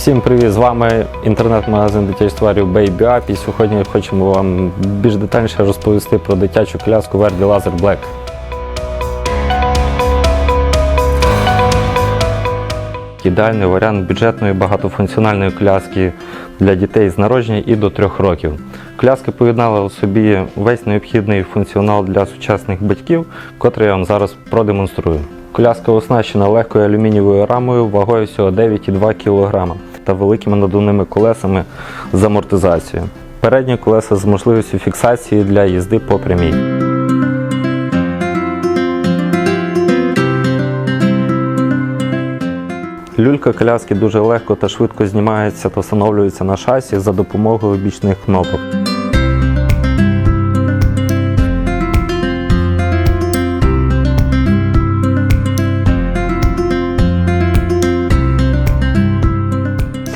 Всім привіт! З вами інтернет-магазин дитячих товарів Baby Up. І сьогодні хочемо вам більш детальніше розповісти про дитячу коляску Verdi Laser Black. Ідеальний варіант бюджетної багатофункціональної коляски для дітей з народження і до 3 років. Коляска поєднала у собі весь необхідний функціонал для сучасних батьків, котрий я вам зараз продемонструю. Коляска оснащена легкою алюмінієвою рамою вагою всього 9,2 кг та великими надувними колесами з амортизацією. Передні колеса з можливістю фіксації для їзди по прямій. Люлька коляски дуже легко та швидко знімається та встановлюється на шасі за допомогою бічних кнопок.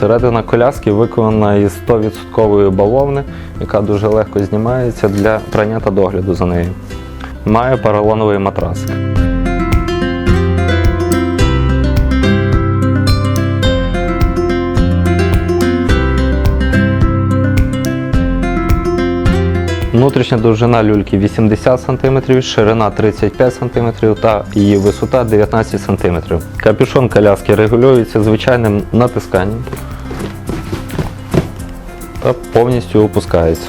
Середина коляски виконана із 100% бавовни, яка дуже легко знімається для прання та догляду за нею. Має поролоновий матрас. Внутрішня довжина люльки 80 см, ширина 35 см та її висота 19 см. Капюшон коляски регулюється звичайним натисканням та повністю опускається.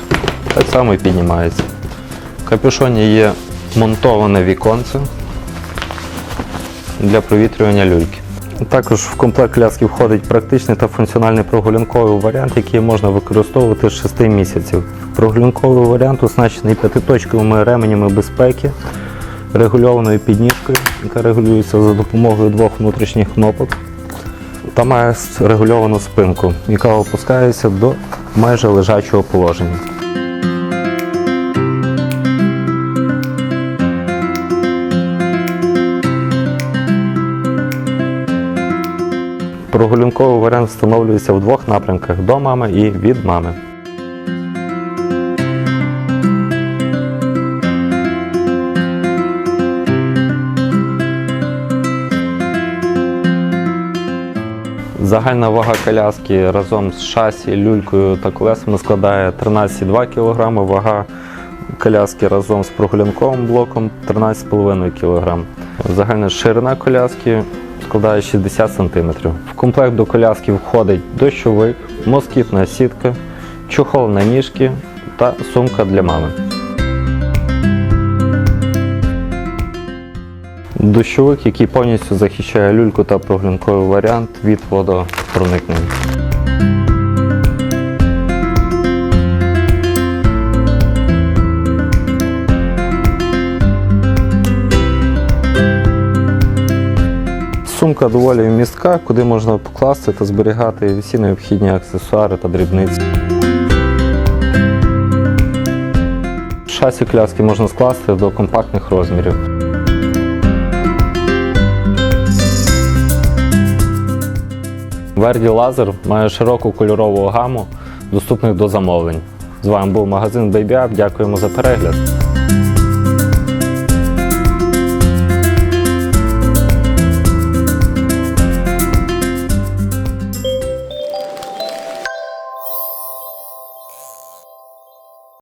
Так само і піднімається. В капюшоні є монтоване віконце для провітрювання люльки. Також в комплект коляски входить практичний та функціональний прогулянковий варіант, який можна використовувати з 6 місяців. Прогулянковий варіант оснащений п'ятиточковими ременями безпеки, регульованою підніжкою, яка регулюється за допомогою двох внутрішніх кнопок, та має регульовану спинку, яка опускається до майже лежачого положення. Прогулянковий варіант встановлюється в двох напрямках до мами і від мами. Загальна вага коляски разом з шасі, люлькою та колесами складає 13,2 кг, вага коляски разом з прогулянковим блоком 13,5 кг. Загальна ширина коляски складає 60 см. В комплект до коляски входить дощовик, москітна сітка, чохол на ніжки та сумка для мами. Дощовик, який повністю захищає люльку та прогулянковий варіант від водопроникнення. Сумка доволі містка, куди можна покласти та зберігати всі необхідні аксесуари та дрібниці. Шасі коляски можна скласти до компактних розмірів. Verdi Лазер має широку кольорову гаму, доступних до замовлень. З вами був магазин BabyUp. Дякуємо за перегляд.